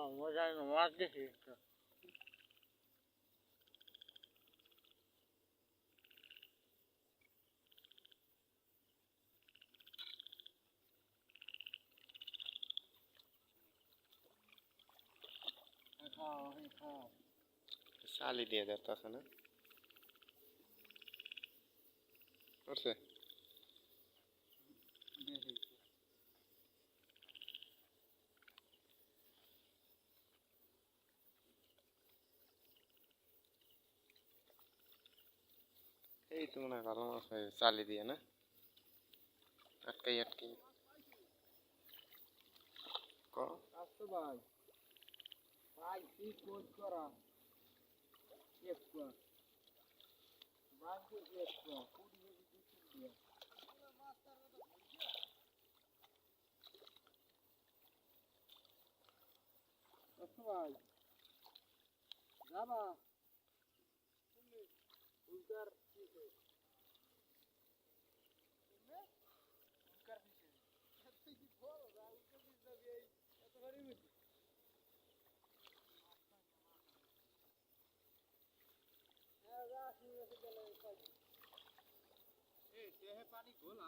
হ্যাঁ মজার মাছ দেখি তো খাও খাও চালি দিয়ে দেখতেছে এই তো মনে হয় ভালো মাছ হয় চালি দিয়ে, না? আটকাই আটকাই। ভাই। ভাই, কি কোচ করা? এক কর। দেখি এক কর। কুড়ি দু তিন আসতো ভাই যাবা উল্টার পিছে উল্টার পিছে কি বড় না উল্টার পিছে এই এত ভারী বুঝি এই দেহে পানি হুম?